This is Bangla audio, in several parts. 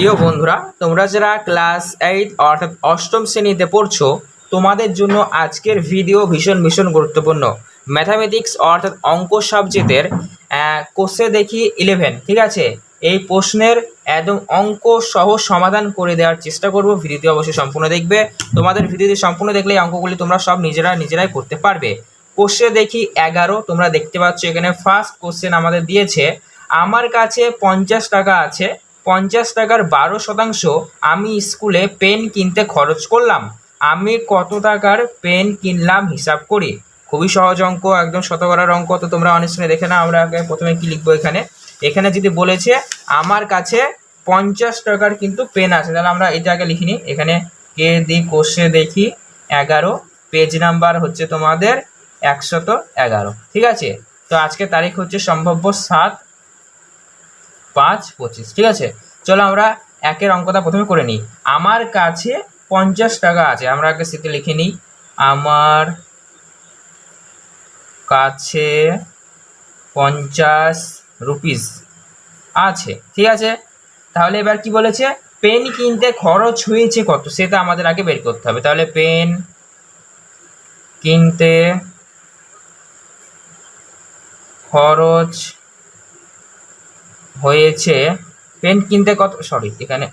প্রিয় বন্ধুরা, তোমরা যারা ক্লাস এইট অর্থাৎ অষ্টম শ্রেণীতে পড়ছো, তোমাদের জন্য আজকের ভিডিও ভীষণ ভীষণ গুরুত্বপূর্ণ। ম্যাথামেটিক্স অর্থাৎ অঙ্ক সাবজেক্টের কোষে দেখি ইলেভেন ঠিক আছে? এই প্রশ্নের একদম অঙ্ক সহ সমাধান করে দেওয়ার চেষ্টা করব। ভিডিওটি অবশ্যই সম্পূর্ণ দেখবে। তোমাদের ভিডিওটি সম্পূর্ণ দেখলে এই অঙ্কগুলি তোমরা সব নিজেরা নিজেরাই করতে পারবে। কোষে দেখি এগারো, তোমরা দেখতে পাচ্ছ এখানে ফার্স্ট কোশ্চেন আমাদের দিয়েছে, আমার কাছে পঞ্চাশ টাকা আছে পঞ্চাশ টাকার বারো শতাংশ আমি স্কুলে পেন কিনতে খরচ করলাম। আমি কত টাকার পেন কিনলাম হিসাব করি। খুবই সহজ অঙ্ক, একদম শতকরার অঙ্ক, তো তোমরা অনেক সময় দেখে না আমরা প্রথমে কি লিখব এখানে। এখানে যদি বলেছে, আমার কাছে পঞ্চাশ টাকার কিন্তু পেন আছে, তাহলে আমরা এটা আগে লিখিনি। এখানে কে দি কোষে দেখি, এগারো, পেজ নাম্বার হচ্ছে তোমাদের একশত এগারো। ঠিক আছে? তো আজকে তারিখ হচ্ছে সম্ভাব্য সাত পাঁচ, পঁচিশ, ঠিক আছে? চলো আমরা একের অঙ্কটা প্রথমে করে নিই। আমার কাছে পঞ্চাশ টাকা আছে। আমরা আগে সেটা লিখে নিই। আমার কাছে পঞ্চাশ রুপিস আছে। ঠিক আছে? তাহলে এবার কি বলেছে? পেন কিনতে খরচ হয়েছে কত? সেটা আমাদের আগে বের করতে হবে। তাহলে পেন কিনতে খরচ হয়েছে। পেন কিনতে কত? সরি এখানে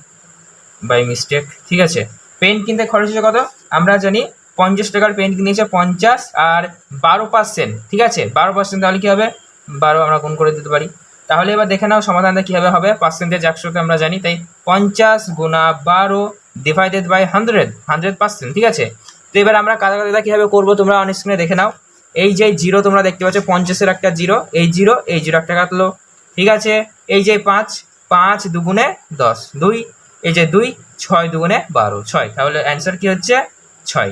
বাই মিস্টেক ঠিক আছে? পেন কিনতে খরচ হয়েছে কত? আমরা জানি পঞ্চাশ টাকার পেন কিনেছে পঞ্চাশ আর বারো পার্সেন্ট ঠিক আছে? বারো পার্সেন্ট তাহলে কী হবে? বারো আমরা গুণ করে দিতে পারি। তাহলে এবার দেখে নাও সমাধানটা কীভাবে হবে। পার্সেন্টেজ একশোতে আমরা জানি, তাই পঞ্চাশ গুণা বারো divided by hundred hundred percent ঠিক আছে? তো এবার আমরা কাদা কাদা কীভাবে করব তোমরা অনেক স্ক্রিনে দেখে নাও। এই যে জিরো তোমরা দেখতে পাচ্ছ, পঞ্চাশের একটা জিরো এই জিরো এই জিরো একটা কাটলো। ঠিক আছে? এই যে পাঁচ পাঁচ দুগুণে দশ। দুই, এই যে দুই, ছয় দুগুণে বারো। ছয়, তাহলে অ্যান্সার কি হচ্ছে? ছয়।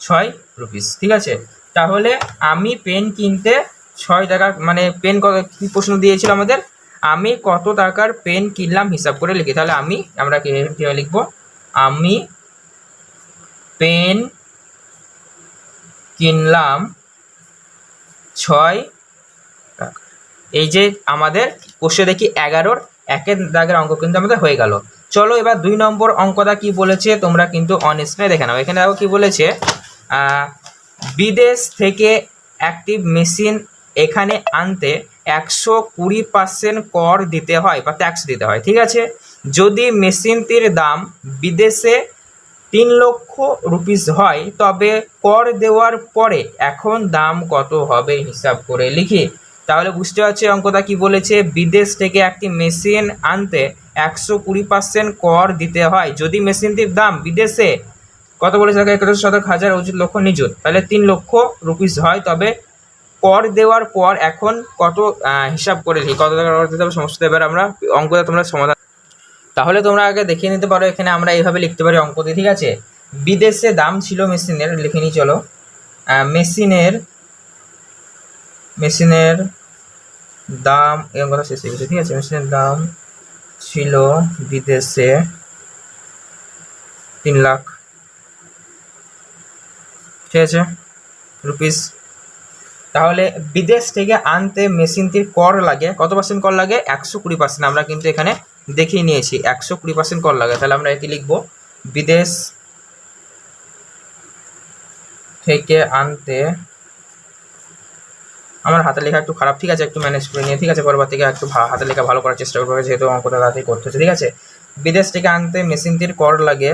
ছয় রুপিস ঠিক আছে? তাহলে আমি পেন কিনতে ছয় টাকা মানে পেন কত কী প্রশ্ন দিয়েছিল আমাদের? আমি কত টাকার পেন কিনলাম হিসাব করে লিখি। তাহলে আমি, আমরা কীভাবে লিখব? আমি পেন কিনলাম ছয়। এই যে আমাদের কোষে দেখি এগারোর, একের দাগের অঙ্ক কিন্তু আমাদের হয়ে গেল। চলো এবার দুই নম্বর অঙ্কটা কি বলেছে তোমরা কিন্তু অন স্ক্রিনে দেখে নাও। এখানে দেখো কি বলেছে বিদেশ থেকে একটি মেশিন এখানে আনতে একশো কুড়ি পার্সেন্ট কর দিতে হয় বা ট্যাক্স দিতে হয়, ঠিক আছে? যদি মেশিনটির দাম বিদেশে তিন লক্ষ রুপিস হয়, তবে কর দেওয়ার পরে এখন দাম কত হবে হিসাব করে লিখি। তাহলে বুঝতে পারছি অঙ্কটা কি বলেছে? বিদেশ থেকে একটি মেশিন আনতে একশো কুড়ি পার্সেন্ট কর দিতে হয়। যদি মেশিনটির দাম বিদেশে কত বলেছে? দেখো, একাদশ শতক, হাজার অযুত লক্ষ, নিযুত। তাহলে তিন লক্ষ রুপিস হয়। তবে কর দেওয়ার পর এখন কত হিসাব করে কত টাকা কর দিতে হবে সমস্ত এবার আমরা অঙ্কটা তোমরা সমাধান তাহলে তোমরা আগে দেখিয়ে নিতে পারো। এখানে আমরা এইভাবে লিখতে পারি অঙ্কটি, ঠিক আছে? বিদেশে দাম ছিল মেশিনের, লিখে নিই, চলো। মেশিনের মেশিনের দাম এরকম কথা শেষ হয়ে গেছে ঠিক আছে মেশিনের দাম ছিল বিদেশে তিন লাখ। ঠিক আছে? রুপিস। তাহলে বিদেশ থেকে আনতে মেশিনটির কর লাগে। কত পার্সেন্ট কর লাগে? একশো কুড়ি পার্সেন্ট আমরা কিন্তু এখানে দেখিয়ে নিয়েছি। একশো কুড়ি পার্সেন্ট কর লাগে। তাহলে আমরা এটি লিখব, বিদেশ থেকে আনতে আমার হাতের লেখা একটু খারাপ, ঠিক আছে, একটু ম্যানেজ করে নিয়ে ঠিক আছে পরবার থেকে একটু হাতের লেখা ভালো করার চেষ্টা করব, যেহেতু অঙ্কটা তাড়াতাড়ি করতে হচ্ছে, ঠিক আছে? বিদেশ থেকে আনতে মেশিনটির কর লাগে।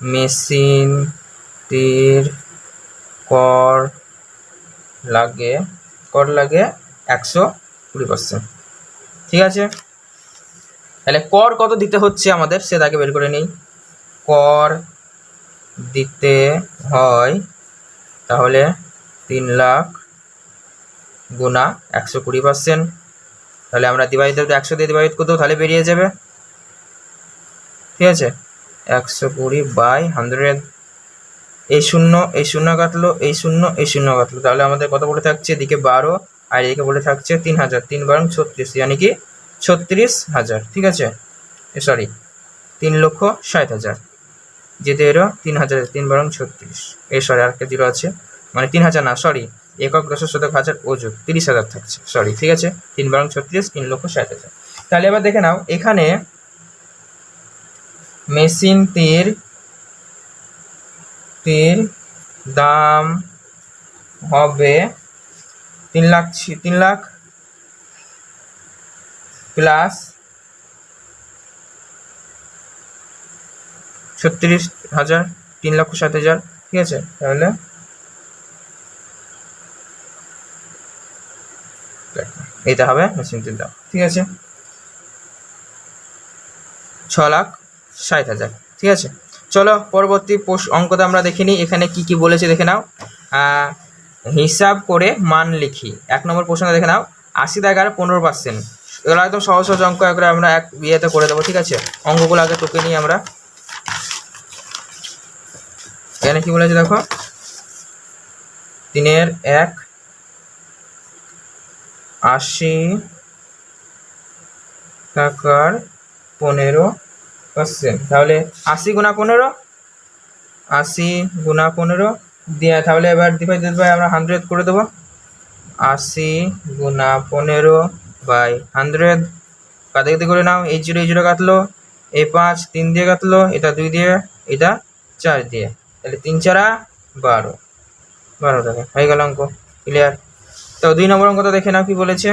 মেশিনটির কর লাগে কর লাগে একশো কুড়ি পার্সেন্ট ঠিক আছে? তাহলে কর কত দিতে হচ্ছে আমাদের, সে তাকে বের করে নিই। কর দিতে হয় তাহলে তিন লাখ গুণা একশো কুড়ি পার্সেন্ট তাহলে আমরা ডিভাইড একশো দিয়ে ডিভাইড করতেও তাহলে বেরিয়ে যাবে। ঠিক আছে? একশো কুড়ি বাই হান্ড্রেড এই শূন্য এই শূন্য কাটলো, এই শূন্য এই শূন্য কাটলো। তাহলে আমাদের কত বলে থাকছে? এদিকে বারো, আর এদিকে বলে থাকছে তিন হাজার। তিন বারং ছত্রিশ, ইয়ানি কি? ছত্রিশ হাজার। ঠিক আছে? সরি তিন লক্ষ ষাট হাজার। যেতে এরও তিন হাজার, তিন বারং ছত্রিশ। এই সরি আরেকটা জিরো আছে। মানে তিন হাজার না সরি একক দশ শতক হাজার ওজন তিরিশ হাজার থাকছে। সরি ঠিক আছে? তিন বারং ছত্রিশ, তিন লক্ষ ষাট হাজার। তাহলে এবার দেখে নাও, এখানে মেশিনটির টির দাম হবে তিন লাখ তিন লাখ প্লাস ছত্রিশ হাজার, তিন লক্ষ সাত হাজার, ঠিক আছে? তাহলে এইটা হবে মেশিনটির দাম ঠিক আছে? ছ লাখ ষাট হাজার। ঠিক আছে? চলো, পরবর্তী পোষ অঙ্কটা আমরা দেখে নিই। এখানে কি কি বলেছে দেখে নাও। হিসাব করে মান লিখি। এক নম্বর প্রশ্নটা দেখে নাও। আশি টাকার পনেরো পার্সেন্ট এগুলো একদম সহজ সহজ অঙ্ক। একবার আমরা এক ইয়েতে করে দেবো। ঠিক আছে? অঙ্কগুলো আগে টুকে নিই আমরা। এখানে কি বলেছে দেখো? তিনের এক আশি টাকার পনেরো পার্সেন্ট তাহলে আশি গুণা পনেরো? আশি গুণা পনেরো দিয়ে, তাহলে এবার ডিভাইড বাই আমরা হান্ড্রেড করে দেবো। আশি গুণা পনেরো বাই হান্ড্রেড কাতে করে নাও? এই জিরো এই জিরো কাটলো। এই পাঁচ, তিন দিয়ে কাটলো। এটা দুই দিয়ে, এটা চার দিয়ে। তাহলে তিন চারা বারো। বারো টাকা। হয়ে গেল অঙ্ক। ক্লিয়ার তো দুই নম্বর অঙ্কটা দেখে নাও কি বলেছে।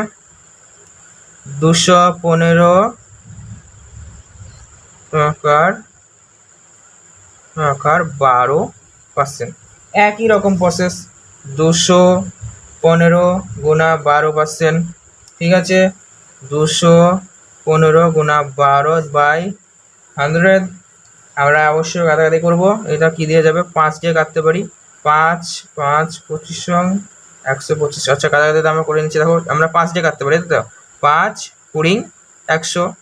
দুশো পনেরো টাকার টাকার বারো পার্সেন্ট একই রকম প্রসেস দুশো পনেরো গুণা বারো পার্সেন্ট ঠিক আছে? দুশো পনেরো গুণা বারো বাই হান্ড্রেড। আমরা অবশ্যই কাটাকাটি করব। এটা কি দিয়ে যাবে? পাঁচ দিয়ে কাটতে পারি। পাঁচ পাঁচ, পঁচিশ একশো পঁচিশ। আচ্ছা কাটাকাটি আমরা করে নিচ্ছি। দেখো, আমরা পাঁচ দিয়ে কাটতে পারি তো? পাঁচ, কুড়ি, একশো।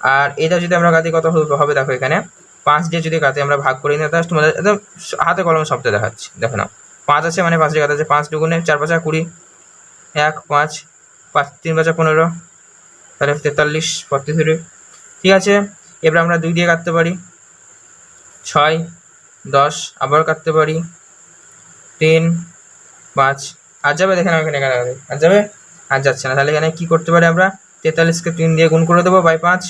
আর এটা যদি আমরা কাটি, কত হবে- দেখো এখানে। পাঁচ দিয়ে যদি কাটে, আমরা ভাগ করি না তাহলে তোমাদের একদম হাতে কলমে শব্দ দেখাচ্ছি। দেখো না পাঁচ আছে মানে পাঁচ দিয়ে কাটা আছে। পাঁচ দুগুণে চার পাঁচা কুড়ি। এক, পাঁচ পাঁচ, তিন পাঁচা পনেরো। তাহলে তেতাল্লিশ পঁয়ত্রিশ ঠিক আছে? এবার আমরা দুই দিয়ে কাটতে পারি। ছয়, দশ। আবার কাটতে পারি। তিন, পাঁচ আর যাবে দেখেন এখানে কাটাকাটি আর যাবে? আর যাচ্ছে না। তাহলে এখানে কি করতে পারি আমরা? তেতাল্লিশকে তিন দিয়ে গুণ করে দেবো বাই পাঁচ।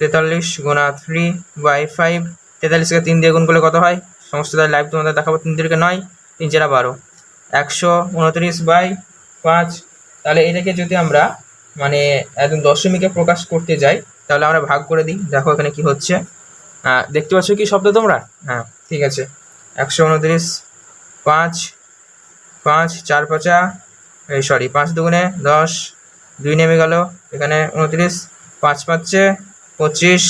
তেতাল্লিশ গুণা থ্রি বাই ফাইভ। তেতাল্লিশকে তিন দিয়ে গুণ করলে কত হয়? সমস্ত তাই লাইভ তোমাদের দেখাবো তিন তিনকে নয়, তিন চারা বারো। একশো উনত্রিশ বাই পাঁচ। তাহলে এটাকে যদি আমরা মানে একদম দশমিকে প্রকাশ করতে যাই, তাহলে আমরা ভাগ করে দিই। দেখো এখানে কি হচ্ছে। দেখতে পাচ্ছ কি শব্দ তোমরা? হ্যাঁ ঠিক আছে। একশো উনত্রিশ পাঁচ পাঁচ, চার পাঁচা, এই সরি পাঁচ দুগুণে দশ, দুই নেমে গেল, এখানে উনত্রিশ, পাঁচ পাঁচে পঁচিশ,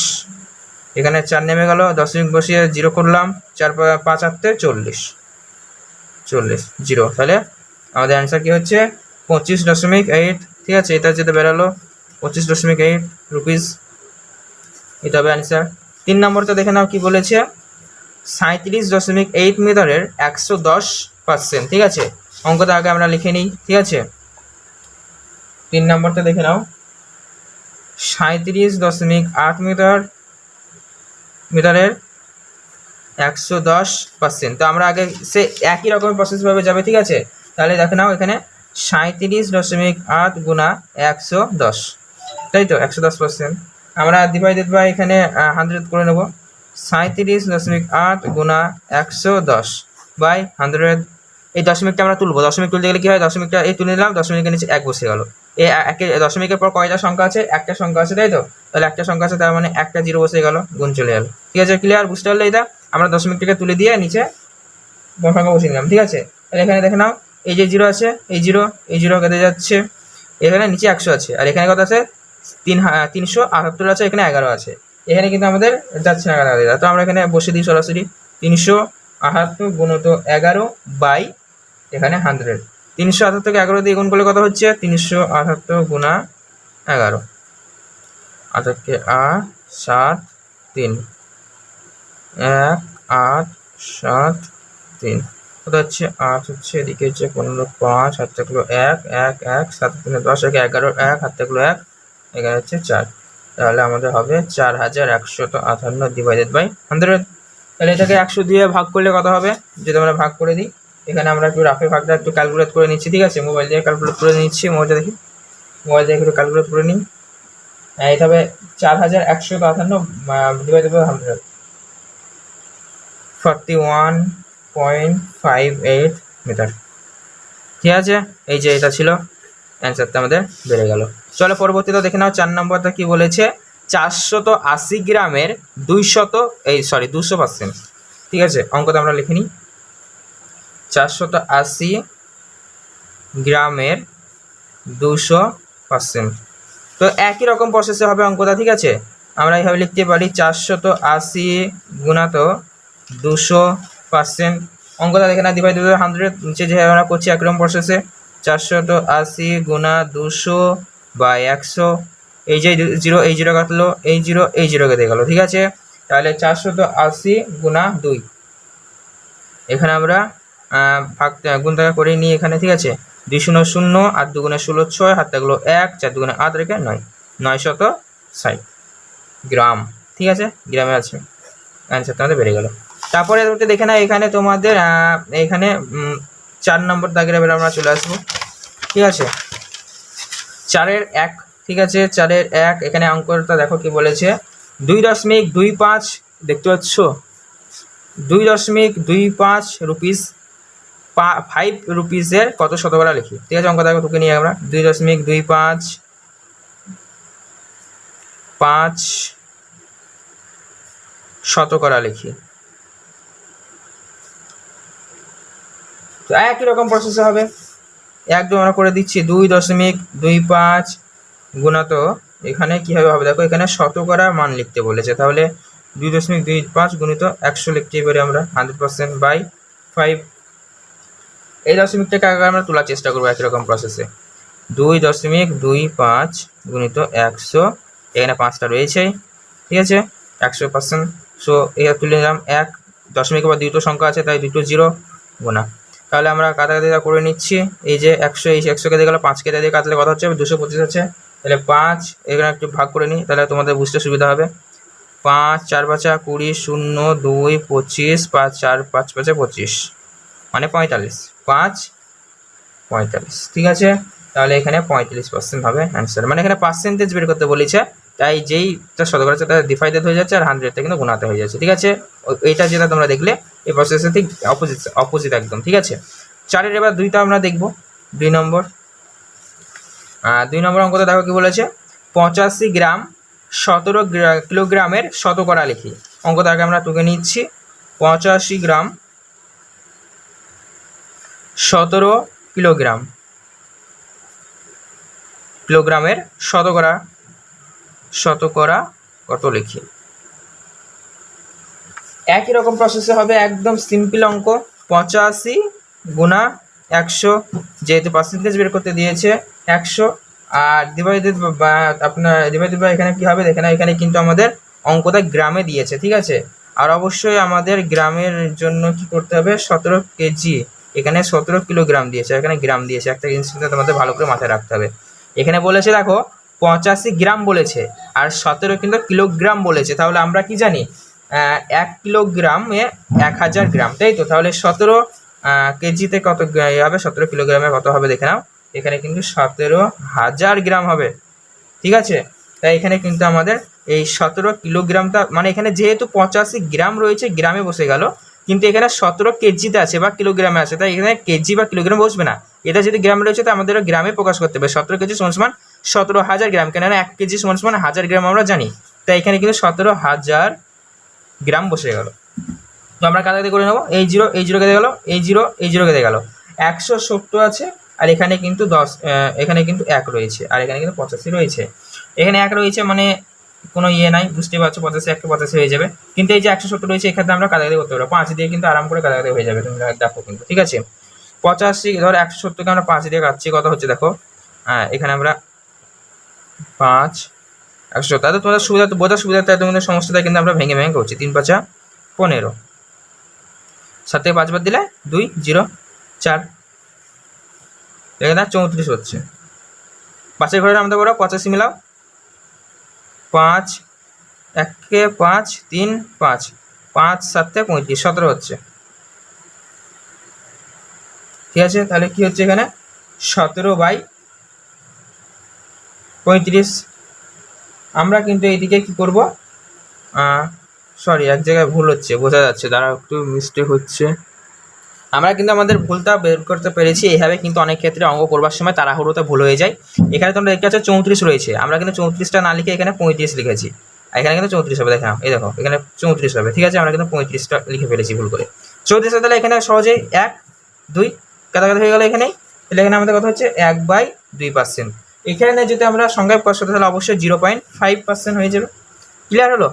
এখানে চার নেমে গেল দশমিক বসিয়ে জিরো করলাম, চার পাঁচ আটতে চল্লিশ চল্লিশ জিরো তাহলে আমাদের অ্যান্সার কি হচ্ছে? পঁচিশ দশমিক এইট ঠিক আছে, এটা যেটা বেরালো, পঁচিশ দশমিক এইট রুপিস এটা হবে অ্যান্সার তিন নম্বরটা দেখে নাও কি বলেছে সাঁত্রিশ দশমিক এইট মিটারের একশো দশ পার্সেন্ট ঠিক আছে? অঙ্কটা আগে আমরা লিখে নিই, ঠিক আছে? তিন নম্বরটা দেখে নাও। সাঁত্রিশ দশমিক আট মিটার, মিটারের একশো দশ পার্সেন্ট তো আমরা আগে সে একই রকমের প্রসেসভাবে যাবে, ঠিক আছে? তাহলে দেখে নাও এখানে সাঁত্রিশ দশমিক আট গুণা একশো দশ। তাই তো? একশো দশ পার্সেন্ট আমরা ডিভাইডেড বাই এখানে হান্ড্রেড করে নেব। সাঁত্রিশ দশমিক আট গুণা একশো দশ বাই হান্ড্রেড এই দশমিকটা আমরা তুলবো। দশমিক তুলতে গেলে কি হয়? দশমিকটা এই তুলে নিলাম, দশমিকের নিচে এক বসে গেল। এই একে, দশমিকের পর কয়টা সংখ্যা আছে? একটা সংখ্যা আছে, তাই তো? তাহলে একটা সংখ্যা আছে, তার মানে একটা জিরো বসে গেল, গুণ চলে গেল। ঠিক আছে ক্লিয়ার বুঝতে পারলে এটা? আমরা দশমিকটাকে তুলে দিয়ে নিচে সংখ্যা বসিয়ে নিলাম, ঠিক আছে? তাহলে এখানে দেখে নাও, এই যে জিরো আছে, এই জিরো এই জিরো কেটে যাচ্ছে। এখানে নিচে একশো আছে, আর এখানে কত আছে? তিন তিনশো আটাত্তর আছে, এখানে এগারো আছে। এখানে কিন্তু আমাদের যাচ্ছে না কাটাকাটি তো আমরা এখানে বসে দিই সরাসরি। তিনশো আটাত্তর গুণত এগারো বাই এখানে হান্ড্রেড। তিনশো আটাত্তরকে এগারো দিয়ে গুণ করলে কত হচ্ছে? তিনশো আটাত্তর গুণা এগারো। আটাত্তরকে আট, সাত, তিন। এক, আট, সাত, তিন। কত হচ্ছে? আট হচ্ছে, এদিকে হচ্ছে পনেরো, পাঁচ, হাত থাকল এক এক এক, সাত, তিন, দশ, এক এগারো, এক, হাত থাকল এক এখানে হচ্ছে চার। তাহলে আমাদের হবে চার হাজার একশত আটান্ন ডিভাইডেড বাই হান্ড্রেড তাহলে এটাকে একশো দিয়ে ভাগ করলে কত হবে? যদি আমরা ভাগ করে দিই এখানে আমরা একটু রাফে ভাগটা একটু ক্যালকুলেট করে নিচ্ছি ঠিক আছে? মোবাইল দিয়ে ক্যালকুলেট করে নিচ্ছি মোবাইলটা দেখি। মোবাইল দিয়ে একটু ক্যালকুলেট করে নিই। আহ, এটা হবে চার হাজার একশো বাহান্ন divide by hundred forty one point five eight metre ঠিক আছে? এই যে এটা ছিল অ্যান্সারটা আমাদের বেড়ে গেল। চলো পরবর্তীতে দেখে নাও চার নম্বরটা কি বলেছে? চারশত আশি গ্রামের দুইশত এই সরি দুশো পার্সেন্ট ঠিক আছে? অঙ্কটা আমরা লিখে নিই। চারশত আশি গ্রামের দুশো পার্সেন্ট। তো একই রকম প্রসেসে হবে অঙ্কটা, ঠিক আছে? আমরা এইভাবে লিখতে পারি চারশত আশি গুণাত দুশো পার্সেন্ট। অঙ্কটা দেখে না ডিভাইড বাই হান্ড্রেড নিচে যে আমরা করছি একরকম প্রসেসে চারশত আশি গুণা দুশো বাই একশো। এই যে জিরো, এই জিরো কাটলো, এই জিরো এই জিরো কেটে গেলো, ঠিক আছে? তাহলে চারশত আশি গুণা দুই। এখানে আমরা ভাগ গুণ টাকা করে নিই এখানে, ঠিক আছে? দুই শূন্য শূন্য আর দুগুণে ষোলো ছয়, হাত থাকল এক, চার দুগুণে আট রেখে নয়। নয় শত ষাট গ্রাম, ঠিক আছে? গ্রামে আছে। অ্যান্সারটা তোমাদের বেড়ে গেল। তারপরে তুমি দেখে না এখানে তোমাদের এখানে চার নম্বর দাগের এবার আমরা চলে আসব। ঠিক আছে? চারের এক, ঠিক আছে? চারের এক, এখানে অঙ্কটা দেখো কি বলেছে। দুই দশমিক দুই পাঁচ, দেখতে পাচ্ছ? দুই দশমিক দুই পাঁচ রুপিস ফাইভ রুপিসের কত শতকরা লিখি? ঠিক আছে, অঙ্ক দেখো, তোকে নিয়ে আমরা দুই দশমিক দুই পাঁচ পাঁচ শতকরা লিখি। তো একই রকম প্রসেসে হবে। একদম আমরা করে দিচ্ছি দুই দশমিক দুই পাঁচ গুণাত, এখানে কীভাবে হবে? দেখো, এখানে শতকরা মান লিখতে বলেছে। তাহলে দুই দশমিক দুই পাঁচ গুণিত একশো লিখতেই পারি আমরা হান্ড্রেড পার্সেন্ট বাই ফাইভ এই দশমিক থেকে আগে আমরা তোলার চেষ্টা করব একই রকম প্রসেসে দুই দশমিক, দুই, পাঁচ গুণিত একশো, এখানে পাঁচটা রয়েছে, ঠিক আছে? একশো পার্সেন্ট সো এটা তুলে নিলাম এক, দশমিক বা দুটো সংখ্যা আছে, তাই দুটো জিরো গোনা তাহলে আমরা কাটাকাটি করে নিচ্ছি, এই যে একশো, এই একশো কেটে গেলে পাঁচ কেটে দিয়ে কাটলে কথা হচ্ছে? দুশো পঁচিশ আছে তাহলে পাঁচ, এখানে একটু ভাগ করে নিই, তাহলে তোমাদের বুঝতে সুবিধা হবে। পাঁচ, চার পাঁচা কুড়ি, শূন্য, দুই, পঁচিশ, পাঁচ, চার, পাঁচ পাঁচে পঁচিশ। মানে পঁয়তাল্লিশ। পাঁচ, পঁয়তাল্লিশ। ঠিক আছে? তাহলে এখানে পঁয়তাল্লিশ পার্সেন্ট হবে অ্যান্সার মানে এখানে পার্সেন্টেজ বের করতে বলেছে, তাই যেইটা শতকরা আছে তার ডিফাইডেড হয়ে যাচ্ছে আর হান্ড্রেডটা কিন্তু গুণাতে হয়ে যাচ্ছে। ঠিক আছে? এইটা যেটা তোমরা দেখলে, এই প্রসেসের ঠিক অপোজিট অপোজিট একদম। ঠিক আছে? চারের এবার দুইটা আমরা দেখব। দুই নম্বর। দুই নম্বর অঙ্কটা দেখো কি বলেছে? পঁচাশি গ্রাম সতেরো গ্রা- কিলোগ্রামের শতকরা লিখি। অঙ্কটা আগে আমরা তুলে নিচ্ছি। পঁচাশি গ্রাম সতেরো কিলোগ্রাম। কিলোগ্রামের শতকরা শতকরা কত লিখি? একই রকম প্রসেসে হবে একদম সিম্পল অঙ্ক, পঁচাশি গুণা একশো, যেহেতু পার্সেন্টেজ বের করতে দিয়েছে একশো, আর ডিভাইডেড আপনার ডিভাইডেড বা এখানে কী হবে? দেখে না এখানে কিন্তু আমাদের অঙ্কটা গ্রামে দিয়েছে, ঠিক আছে? আর অবশ্যই আমাদের গ্রামের জন্য কি করতে হবে? সতেরো কেজি এখানে সতেরো কিলোগ্রাম দিয়েছে, এখানে গ্রাম দিয়েছে, একটা জিনিস কিন্তু তোমাদের ভালো করে মাথায় রাখতে হবে। এখানে বলেছে, দেখো, পঁচাশি গ্রাম বলেছে, আর সতেরো কিন্তু কিলোগ্রাম বলেছে। তাহলে আমরা কি জানি? এক কিলোগ্রামে এক হাজার গ্রাম, তাই তো? তাহলে সতেরো কেজিতে কত হবে? সতেরো কিলোগ্রামে কত হবে? দেখে নাও। এখানে কিন্তু সতেরো হাজার গ্রাম হবে। ঠিক আছে? তাই এখানে কিন্তু আমাদের এই সতেরো কিলোগ্রামটা মানে এখানে যেহেতু পঁচাশি গ্রাম রয়েছে, গ্রামে বসে গেল কিন্তু এখানে সতেরো কেজিতে আছে বা কিলোগ্রামে আছে, তাই এখানে কেজি বা কিলোগ্রাম বসবে না। এটা যদি গ্রামে রয়েছে তো আমাদের গ্রামে প্রকাশ করতে হবে। সতেরো কেজি সমান সমান সতেরো হাজার গ্রাম, কেননা এক কেজি সমান সমান হাজার গ্রাম আমরা জানি। তাই এখানে কিন্তু সতেরো হাজার গ্রাম বসে গেল। তো আমরা কাটাকাটি করে নেব? এই জিরো এই জিরো কেটে গেলো এই জিরো এই জিরো কেটে গেলো একশো সত্তর আছে, আর এখানে কিন্তু দশ এখানে কিন্তু এক রয়েছে, আর এখানে কিন্তু পঁচাশি রয়েছে। এখানে এক রয়েছে মানে কোনো ইয়ে নাই বুঝতে পারছ, পঁচাশি, একশো পঁচাশি হয়ে যাবে। কিন্তু এই যে একশো সত্তর রয়েছে এখানে আমরা কাটাকাটি করতে পারব। পাঁচ দিয়ে কিন্তু আরাম করে কাটাকাটি হয়ে যাবে, তুমি দেখো কিন্তু, ঠিক আছে? পঁচাশি, ধর একশো সত্তরকে আমরা পাঁচ দিয়ে কাটছি, কথা হচ্ছে দেখো। হ্যাঁ এখানে আমরা পাঁচ, একশো তাহলে তোমাদের সুবিধা বোঝার সুবিধাটা তোমাদের সমস্যাটা কিন্তু আমরা ভেঙে ভেঙে করছি। তিন পাঁচা পনেরো। সাত থেকে পাঁচবার দিলে দুই, জিরো, চার। এখানে চৌত্রিশ হচ্ছে। পাঁচের ঘরের নামতে পারো পঁচাশি মিলাও। পাঁচ, একে পাঁচ, তিন, পাঁচ। পাঁচ, সাতে পঁয়ত্রিশ, সতেরো হচ্ছে। ঠিক আছে, তাহলে কি হচ্ছে এখানে? সতেরো বাই পঁয়ত্রিশ। আমরা কিন্তু এইদিকে কি করব? সরি এক জায়গায় ভুল হচ্ছে, বোঝা যাচ্ছে দ্বারা একটু মিস্টেক হচ্ছে। আমরা কিন্তু আমাদের ভুলটা বের করতে পেরেছি। এইভাবে কিন্তু অনেক ক্ষেত্রে অঙ্ক করবার সময় তাড়াহুড়োতে ভুল হয়ে যায়। এখানে তোমরা দেখতে পাচ্ছ চৌত্রিশ রয়েছে। আমরা কিন্তু চৌত্রিশটা না লিখে এখানে পঁয়ত্রিশ লিখেছি। এখানে কিন্তু চৌত্রিশ হবে দেখলাম এই দেখো, এখানে চৌত্রিশ হবে। ঠিক আছে, আমরা কিন্তু পঁয়ত্রিশটা লিখে ফেলেছি ভুল করে। চৌত্রিশটা তাহলে এখানে সহজেই এক, দুই কাটা কাটা হয়ে গেল এখানেই তাহলে এখানে আমাদের কথা হচ্ছে এক বাই দুই পার্সেন্ট এখানে যদি আমরা সংখ্যায় প্রকাশ করতে তাহলে অবশ্যই জিরো পয়েন্ট ফাইভ পার্সেন্ট হয়ে যাবে। ক্লিয়ার হলো?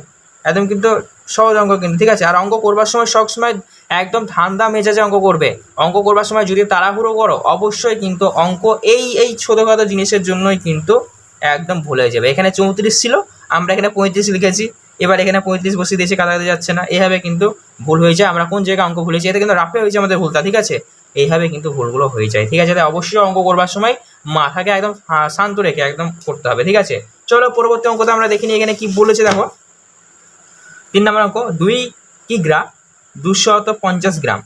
একদম কিন্তু সহজ অঙ্ক কিন্তু, ঠিক আছে? আর অঙ্ক করবার সময় সবসময় একদম ঠান্ডা মেজাজে অঙ্ক করবে। অঙ্ক করবার সময় যদি তাড়াহুড়ো করো, অবশ্যই কিন্তু অঙ্ক এই এই ছোটোখাটো জিনিসের জন্যই কিন্তু একদম ভুলে যাবে। এখানে চৌত্রিশ ছিল, আমরা এখানে পঁয়ত্রিশ লিখেছি। এবার এখানে পঁয়ত্রিশ বসিয়ে দিয়েছি কাটাতে যাচ্ছে না। এভাবে কিন্তু ভুল হয়ে যায়। আমরা কোন জায়গায় অঙ্ক ভুলেছি, এতে কিন্তু রাফে হয়েছে আমাদের ভুলটা, ঠিক আছে? এইভাবে কিন্তু ভুলগুলো হয়ে যায়, ঠিক আছে? তাই অবশ্যই অঙ্ক করবার সময় মাথাকে একদম শান্ত রেখে একদম করতে হবে, ঠিক আছে? চলো পরবর্তী অঙ্কটা আমরা দেখিনি এখানে কি বলেছে দেখো? তিন নম্বর অঙ্ক, দুই কিগ্রা দুশত পঞ্চাশ গ্রাম।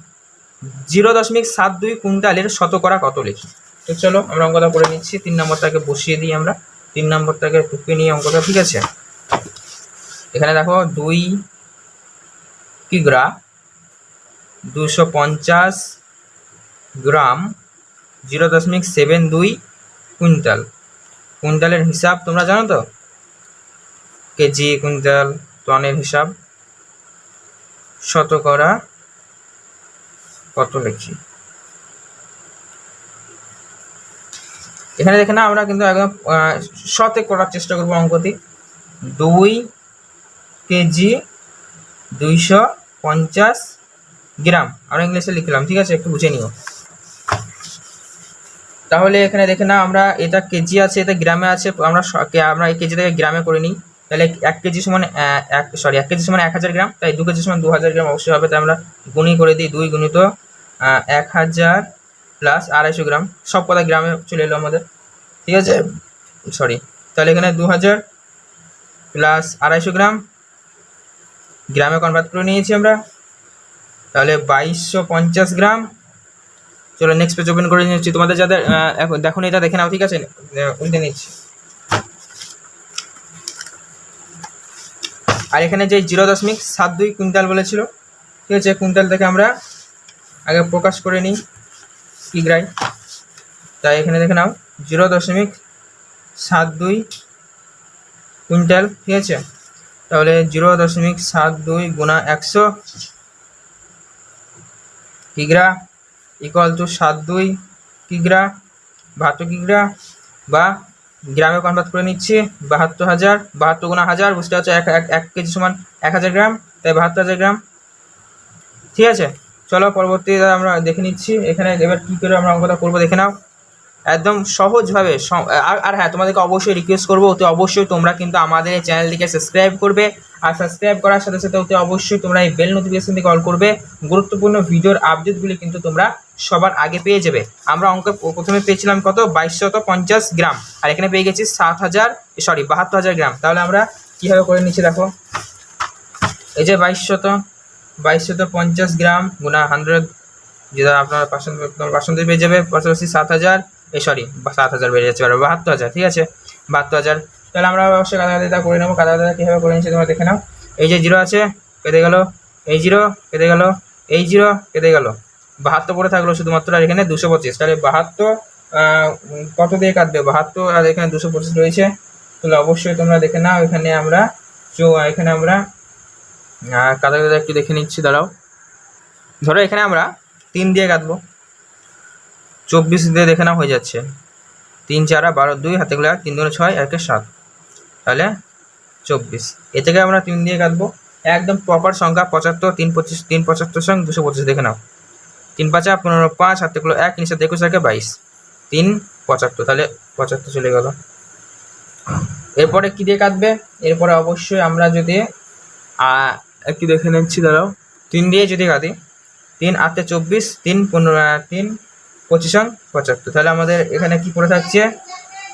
জিরো দশমিক সাত দুই কুইন্টালের শতকরা কত লিখি? তো চলো আমরা অঙ্কটা করে নিচ্ছি। তিন নম্বরটাকে বসিয়ে দিই আমরা। তিন নম্বরটাকে টুকে নিয়ে অঙ্কটা ঠিক আছে? এখানে দেখো, দুই কিগ্রা দুশো পঞ্চাশ গ্রাম জিরো দশমিক সেভেন দুই কুইন্টাল। কুইন্টালের হিসাব তোমরা জানো তো? কেজি, কুইন্টাল টনের হিসাব শতকরা কত লিখি? এখানে দেখে না, আমরা কিন্তু একদম শতে করার চেষ্টা করব অঙ্কটি। দুই কেজি দুইশো পঞ্চাশ গ্রাম। আমরা ইংলিশে লিখলাম, ঠিক আছে? একটু বুঝে নিও। তাহলে এখানে দেখে না, আমরা এটা কেজি আছে, এটা গ্রামে আছে, আমরা আমরা এই কেজি থেকে গ্রামে করে নিই। তাহলে এক কেজি সমান এক সরি এক কেজি সমান এক হাজার গ্রাম, তাই দু কেজি সমান দু হাজার গ্রাম অবশ্যই হবে, তাই আমরা গুণি করে দিই দুই গুণিত এক হাজার প্লাস আড়াইশো গ্রাম, সব কথা গ্রামে চলে এলো আমাদের, ঠিক আছে? সরি তাহলে এখানে দু হাজার প্লাস আড়াইশো গ্রাম, গ্রামে কনভার্ট করে নিয়েছি আমরা, তাহলে বাইশশো পঞ্চাশ গ্রাম, চলো নেক্সট পেজ ওপেন করে নিচ্ছি। তোমাদের যাদের এখন দেখো এটা দেখে নাও, ঠিক আছে? উল্টে নিচ্ছি। আর এখানে যে জিরো দশমিক সাত দুই কুইন্টাল বলেছিল, ঠিক আছে, কুইন্টাল থেকে আমরা আগে প্রকাশ করে নিই কিগ্রাই তাই এখানে দেখে নাও, জিরো দশমিক সাত দুই কুইন্টাল, ঠিক আছে? তাহলে জিরো দশমিক সাত দুই গুণা একশো কিগ্রা ইকুয়াল টু সাত দুই কিগ্রা বাহাত্তর কিগ্রা বা গ্রামে কনভার্ট করে নিচ্ছি, বাহাত্তর হাজার, বাহাত্তর গুণা হাজার, বুঝতে পারছ, এক, এক- কেজি সমান এক হাজার গ্রাম, তাই বাহাত্তর হাজার গ্রাম। ঠিক আছে? চলো পরবর্তী আমরা দেখে নিচ্ছি, এখানে এবার কী করে আমরা অঙ্কটা করব দেখে নাও। একদম সহজভাবে আর হ্যাঁ তোমাদেরকে অবশ্যই রিকোয়েস্ট করব, অতি অবশ্যই তোমরা কিন্তু আমাদের এই চ্যানেলটিকে সাবস্ক্রাইব করবে। আর সাবস্ক্রাইব করার সাথে সাথে অতি অবশ্যই তোমরা এই বেল নোটিফিকেশন থেকে অল করবে। গুরুত্বপূর্ণ ভিডিওর আপডেটগুলি কিন্তু তোমরা সবার আগে পেয়ে যাবে। আমরা অঙ্ক প্রথমে পেয়েছিলাম কত? বাইশশত পঞ্চাশ গ্রাম। আর এখানে পেয়ে গেছি সাত হাজার সরি বাহাত্তর হাজার গ্রাম। তাহলে আমরা কীভাবে করে নিচ্ছি দেখো? এই যে বাইশশত বাইশশত পঞ্চাশ গ্রাম গুণা হান্ড্রেড যেটা আপনার পার্সেন্ট পার্সেন্টেজ পেয়ে যাবে, পাশাপাশি সাত হাজার সরি সাত হাজার বেড়ে যাচ্ছে, এবার বাহাত্তর হাজার, ঠিক আছে? বাহাত্তর হাজার। তাহলে আমরা অবশ্যই কাদাকাদিটা করে নেব। কাদাকাদিটা কীভাবে করে নিচ্ছি তোমরা দেখে নাও। এই যে জিরো আছে, কেটে গেল। এই জিরো, কেটে গেল। এই জিরো, কেটে গেল। বাহাত্তর পরে থাকল শুধুমাত্র আর এখানে দুশো পঁচিশ। তাহলে বাহাত্তর কত দিয়ে কাটবে? বাহাত্তর আর এখানে দুশো পঁচিশ রয়েছে। তাহলে অবশ্যই তোমরা দেখে নাও, এখানে আমরা চো, এখানে আমরা কাদা কাদা একটু দেখে নিচ্ছি, দাঁড়াও। ধরো এখানে আমরা তিন দিয়ে কাটবো। চব্বিশ দিয়ে দেখে নাও হয়ে যাচ্ছে। তিন, চারা বারো, দুই, হাতে গুলো তিন দুগুণে ছয়, একে সাত। তাহলে চব্বিশ। এ থেকে আমরা তিন দিয়ে কাটবো। একদম প্রপার সংখ্যা, পঁচাত্তর, তিন, পঁচিশ, তিন, পঁচাত্তর সঙ্গে দুশো পঁচিশ, দেখে নাও। তিন, পাঁচা পনেরো, পাঁচ, হাতে গুলো এক, নিচে একুশ একে বাইশ। তিন, পঁচাত্তর, তাহলে পঁচাত্তর চলে গেল। এরপরে কি দিয়ে কাটবে? এরপরে অবশ্যই আমরা যদি একটু দেখে নিচ্ছি, দাঁড়াও। তিন দিয়ে যদি কাটি, তিন, আটে চব্বিশ, তিন, পনেরো, তিন পঁচিশ অং পঁচাত্তর। তাহলে আমাদের এখানে কি পড়ে থাকছে?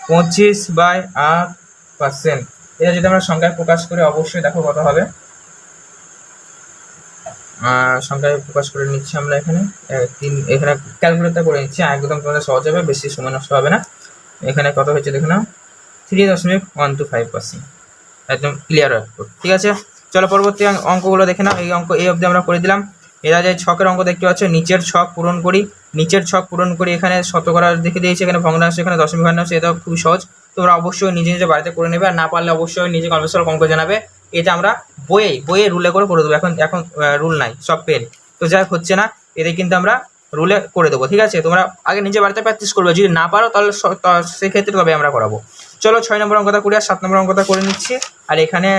পঁচিশ বাই আট পার্সেন্ট। এটা যদি আমরা সংখ্যায় প্রকাশ করি, অবশ্যই দেখো কত হবে। সংখ্যায় প্রকাশ করে নিচ্ছি আমরা এখানে। তিন, এখানে ক্যালকুলেটর করে নিচ্ছি। একদম তোমাদের সহজ হবে, বেশি সময় নষ্ট হবে না। এখানে কত হয়েছে দেখে নাও। থ্রি দশমিক ওয়ান টু ফাইভ পার্সেন্ট একদম ক্লিয়ার ঠিক আছে? চলো পরবর্তী অঙ্ক- অঙ্কগুলো দেখে নাও। এই অঙ্ক এই অবধি আমরা করে দিলাম। এরা যে ছকের অঙ্ক দেখতে পাচ্ছ। নিচের ছক পূরণ করি। নিচের ছক পূরণ করে এখানে শতকরা দেখে দিয়েছি, এখানে ভগ্নাংশ, এখানে দশমিক ভগ্নাংশ এটা খুবই সহজ। তোমরা অবশ্যই নিজে নিজে বাড়িতে করে নেবে, আর না পারলে অবশ্যই নিজে কনভেশন কম করে জানাবে। এটা আমরা বইয়ে বইয়ে রুলে করে করে দেবো। এখন এখন রুল নাই, সব পেন তো যাই হচ্ছে না, এতে কিন্তু আমরা রুলে করে দেবো, ঠিক আছে? তোমরা আগে নিজে বাড়িতে প্র্যাকটিস করবে, যদি না পারো তাহলে সেক্ষেত্রে তবে আমরা করাবো। চলো ছয় নম্বর অঙ্কটা করি, আর সাত নম্বর অঙ্কটা করে নিচ্ছি। আর এখানে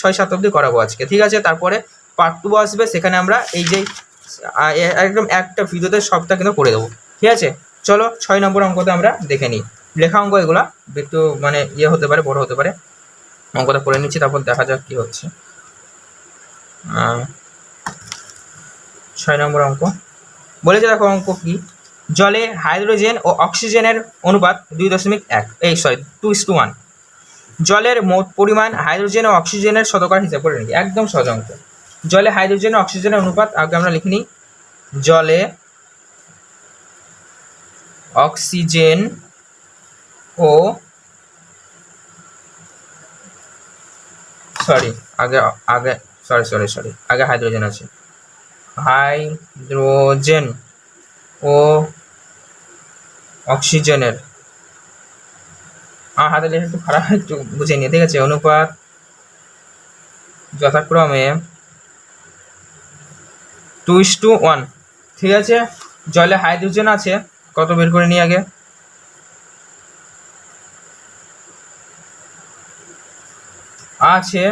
ছয় সাত অবধি করাবো আজকে, ঠিক আছে? তারপরে পার্ট টু আসবে, সেখানে আমরা এই যে একদম একটা ভিডিওতে সবটা কিন্তু করে দেবো। ঠিক আছে? চলো, ছয় নম্বর অঙ্কটা আমরা দেখে নিই। লেখা অঙ্ক এগুলা, একটু মানে ইয়ে হতে পারে, বড় হতে পারে। অঙ্কটা করে নিচ্ছি, তারপর দেখা যাক কি হচ্ছে। ছয় নম্বর অঙ্ক। বলেছে দেখো অঙ্ক কি? জলে হাইড্রোজেন ও অক্সিজেনের অনুপাত দুই দশমিক এক। এই sorry two is two one জলের মোট পরিমাণ হাইড্রোজেন ও অক্সিজেনের শতকরা হিসাব করে নিই। একদম সহজ অঙ্ক। জলে হাইড্রোজেন অক্সিজেনের অনুপাত, আগে আমরা লিখে নিই, জলে অক্সিজেন ও সরি, আগে আগে, সরি সরি সরি, আগে হাইড্রোজেন আছে। হাইড্রোজেন ও অক্সিজেনের। আমার হাতে একটু খারাপ, একটু বুঝে নিয়ে ঠিক আছে? অনুপাত যথাক্রমে টু ইস টু ওয়ান ঠিক আছে? জলে হাইড্রোজেন আছে। কত বের করে নিই আগে? আছে।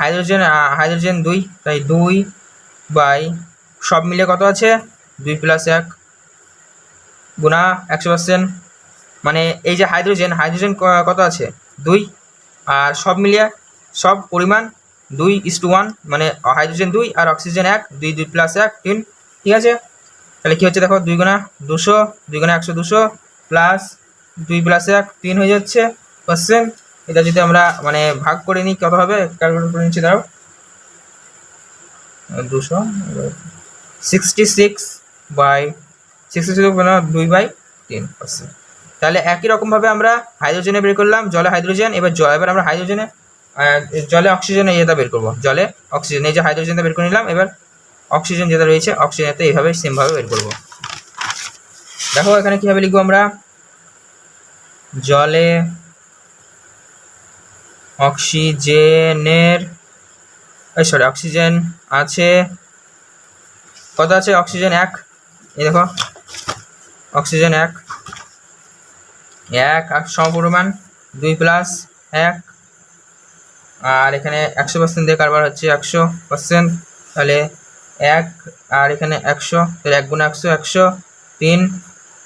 হাইড্রোজেন হাইড্রোজেন দুই, তাই দুই বাই সব মিলে কত আছে? দুই প্লাস এক গুণা একশো পার্সেন্ট মানে এই যে হাইড্রোজেন হাইড্রোজেন কত আছে? দুই। আর সব মিলিয়ে সব পরিমাণ দুই ইস টু ওয়ান মানে হাইড্রোজেন দুই আর অক্সিজেন এক, দুই দুই প্লাস এক, তিন, ঠিক আছে? তাহলে কী হচ্ছে দেখো? দুই গুণা দুশো, দুই গুণা একশো দুশো প্লাস দুই প্লাস এক, তিন হয়ে যাচ্ছে পার্সেন্ট এটা যদি আমরা মানে ভাগ করে নিই, কত হবে? ক্যালকুলেট করে নিচ্ছি, দাঁড়াও। দুশো sixty six by sixty six দুই বাই তিন পার্সেন্ট তাহলে একই রকমভাবে আমরা হাইড্রোজেনে বের করলাম, জলে হাইড্রোজেন এবার জ এবার আমরা হাইড্রোজেনে জলে অক্সিজেনে ইয়েটা বের করব। জলে অক্সিজেন, এই যে হাইড্রোজেনটা বের করে নিলাম, এবার অক্সিজেন যেটা রয়েছে, অক্সিজেনটা এইভাবে সেমভাবে বের করব। দেখো, এখানে কীভাবে লিখব আমরা? জলে অক্সিজেনের সরি অক্সিজেন আছে। কত আছে? অক্সিজেন এক। এই দেখো, অক্সিজেন এক। এক আর সমপরিমাণ, দুই প্লাস এক। আর এখানে একশো পার্সেন্ট দিয়ে কারবার হচ্ছে একশো পার্সেন্ট তাহলে এক, আর এখানে একশো, তাহলে এক গুণ একশো একশো তিন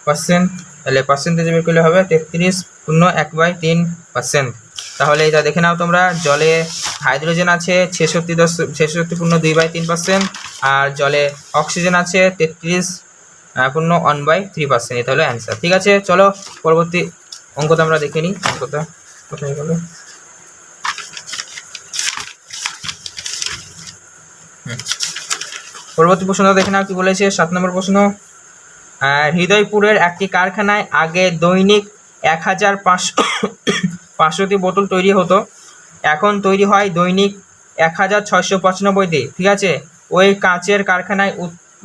পার্সেন্ট তাহলে পার্সেন্টেজ বের করলে হবে তেত্রিশ পূর্ণ এক বাই তিন পার্সেন্ট তাহলে এটা দেখে নাও তোমরা, জলে হাইড্রোজেন আছে ছেষট্টি দশ, ছেষট্টি পূর্ণ দুই বাই তিন পার্সেন্ট আর জলে অক্সিজেন আছে তেত্রিশ পূর্ণ ওয়ান বাই থ্রি পার্সেন্ট এটা হলো অ্যান্সার ঠিক আছে, চলো পরবর্তী অঙ্কটা আমরা দেখে নিই, অঙ্কটা কোথায় গেল? পরবর্তী প্রশ্নটা দেখে নাও কি বলেছে, সাত নম্বর প্রশ্ন। হৃদয়পুরের একটি কারখানায় আগে দৈনিক এক হাজার পাঁচশো, পাঁচশোটি বোতল তৈরি হতো। এখন তৈরি হয় দৈনিক এক হাজার ছয়শো পঁচানব্বইটি ঠিক আছে? ওই কাঁচের কারখানায়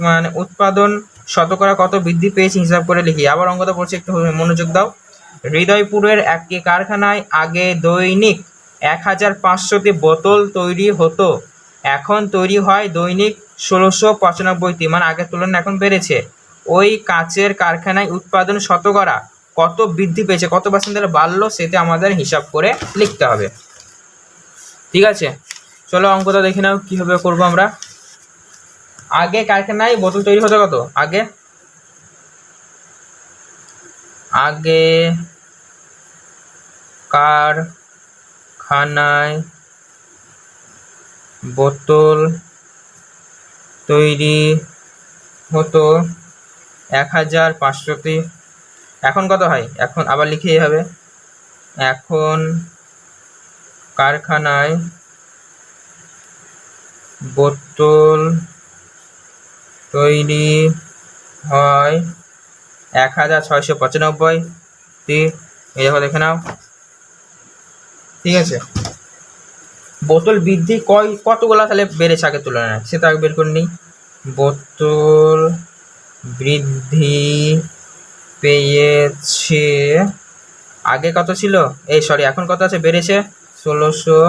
মানে উৎপাদন শতকরা কত বৃদ্ধি পেয়েছে হিসাব করে লিখি। আবার অঙ্কটা পড়ছে, একটু মনোযোগ দাও। হৃদয়পুরের একটি কারখানায় আগে দৈনিক এক হাজার পাঁচশোটি বোতল তৈরি হতো। এখন তৈরি হয় দৈনিক ষোলোশো পঁচানব্বইটি মানে আগের তুলনায় এখন বেড়েছে। ওই কাচের কারখানায় উৎপাদন শতকরা কত বৃদ্ধি পেয়েছে, কত পার্সেন্টের বাড়লো সেটা আমাদের হিসাব করে লিখতে হবে। ঠিক আছে? চলো অঙ্কটা দেখে নাও, কীভাবে করব আমরা। আগে কারখানায় বোতল তৈরি হতো কত? আগে? আগে কারখানায় বোতল তৈরি হতো এক হাজার পাঁচশোটি এখন কত হয়? এখন আবার লিখেই হবে। এখন কারখানায় বোতল তৈরি হয় এক হাজার ছয়শো পঁচানব্বই টি এই দেখো দেখে নাও। ঠিক আছে? বোতল বৃদ্ধি কয়, কতগুলো তাহলে বেড়েছে আগের তুলনায়? সেটা বের করে নিই। বোতল বৃদ্ধি পেয়েছে, আগে কত ছিল? এই সরি এখন কত আছে? বেড়েছে ষোলোশো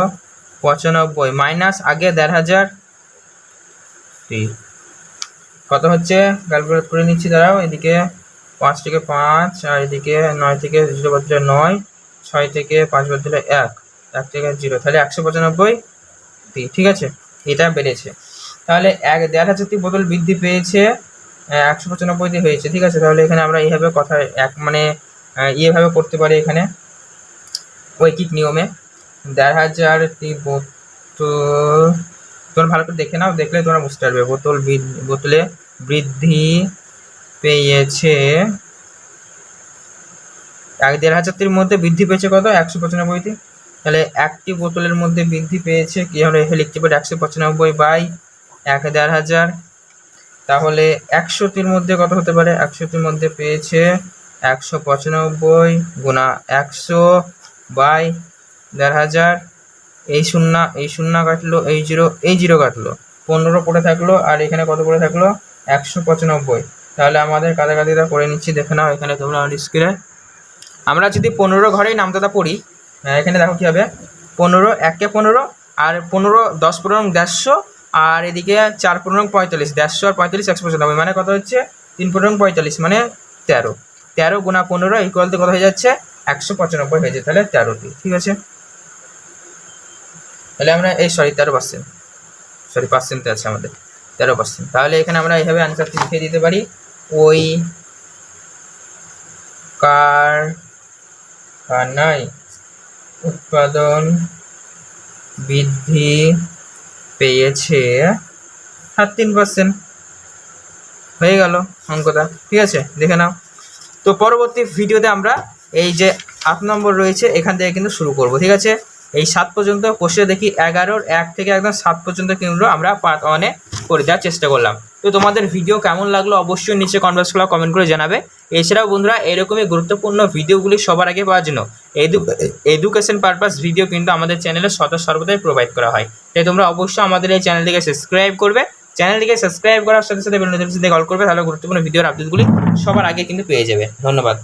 পঁচানব্বই মাইনাস আগে দেড় হাজার কত হচ্ছে? ক্যালকুলেট করে নিচ্ছি, দাঁড়াও, এদিকে পাঁচ থেকে পাঁচ, আর এদিকে নয় থেকে নয়, ছয় থেকে পাঁচ বদলে এক। এক থেকে জিরো তাহলে একশো পঁচানব্বই টি, ঠিক আছে? এটা বেড়েছে। তাহলে এক দেড় হাজার হাজারটি বোতল বৃদ্ধি পেয়েছে একশো পঁচানব্বইটি হয়েছে ঠিক আছে? তাহলে এখানে আমরা এইভাবে কথা এক মানে আহ, ইয়েভাবে করতে পারি এখানে। ঐকিক নিয়মে। দেড় হাজার হাজারটি বোতল তোমরা ভালো করে দেখে নাও দেখলে তোমরা বুঝতে পারবে। বোতল বোতলে বৃদ্ধি পেয়েছে। এক দেড় হাজারটির মধ্যে বৃদ্ধি পেয়েছে কত? একশো পঁচানব্বইটি তাহলে একটি বোতলের মধ্যে বৃদ্ধি পেয়েছে কি আমরা লিখতে পারি একশো পঁচানব্বই বাই এক দেড় হাজার। তাহলে একশোটির মধ্যে কত হতে পারে? একশোটির মধ্যে পেয়েছে একশো পঁচানব্বই গুণা একশো বাই দেড় হাজার। এই শূন্য এই শূন্য কাটলো, এই জিরো এই জিরো কাটলো। পনেরো পড়ে থাকল আর এখানে কত পড়ে থাকল? একশো পঁচানব্বই। তাহলে আমাদের কাছাকাছিটা করে নিচ্ছি, দেখে নাও এখানে তোমরা আমার স্ক্রিনে আমরা যদি পনেরো ঘরেই নামতাটা পড়ি এখানে দেখো কী হবে? পনেরো, একে পনেরো, আর পনেরো, দশ পনেরো দেড়শো, আর এদিকে চার পনেরো পঁয়তাল্লিশ, দেড়শো আর পঁয়তাল্লিশ একশো পঁচানব্বই মানে কত হচ্ছে? তিন পনেরো পঁয়তাল্লিশ মানে তেরো। তেরো গুণা পনেরো ইকুয়াল কত হয়ে যাচ্ছে? একশো পঁচানব্বই হয়ে যাচ্ছে, তাহলে তেরোটি, ঠিক আছে? তাহলে আমরা এই সরি তেরো পার্সেন্ট সরি পার্সেন্টে আছে আমাদের, তেরো পার্সেন্ট তাহলে এখানে আমরা এইভাবে আনসারটি লিখে দিতে পারি। ওই কার কারনাই উৎপাদন বৃদ্ধি পেয়েছে। সাত তিন পার্সেন্ট হয়ে গেল অঙ্কটা। ঠিক আছে? দেখে নাও। তো পরবর্তী ভিডিওতে আমরা এই যে আট নম্বর রয়েছে, এখান থেকে কিন্তু শুরু করব। ঠিক আছে? এই সাত পর্যন্ত কষে দেখি এগারোর এক থেকে একদম সাত পর্যন্ত কিন্তু আমরা পার্ট ওয়ানে করে দেওয়ার চেষ্টা করলাম। তো তোমাদের ভিডিও কেমন লাগল অবশ্যই নিচে কনভার্স ক্লাব কমেন্ট করে জানাবে। এছাড়াও বন্ধুরা, এরকমই গুরুত্বপূর্ণ ভিডিওগুলি সবার আগে পাওয়ার জন্য এডু এডুকেশন পারপাস ভিডিও কিন্তু আমাদের চ্যানেলে সদা সর্বদাই প্রোভাইড করা হয়। তাই তোমরা অবশ্যই আমাদের এই চ্যানেলটিকে সাবস্ক্রাইব করবে। চ্যানেলটিকে সাবস্ক্রাইব করার সাথে সাথে বেল নোটিফিকেশন কল করবে, তাহলে গুরুত্বপূর্ণ ভিডিওর আপডেটগুলি সবার আগে কিন্তু পেয়ে যাবে। ধন্যবাদ।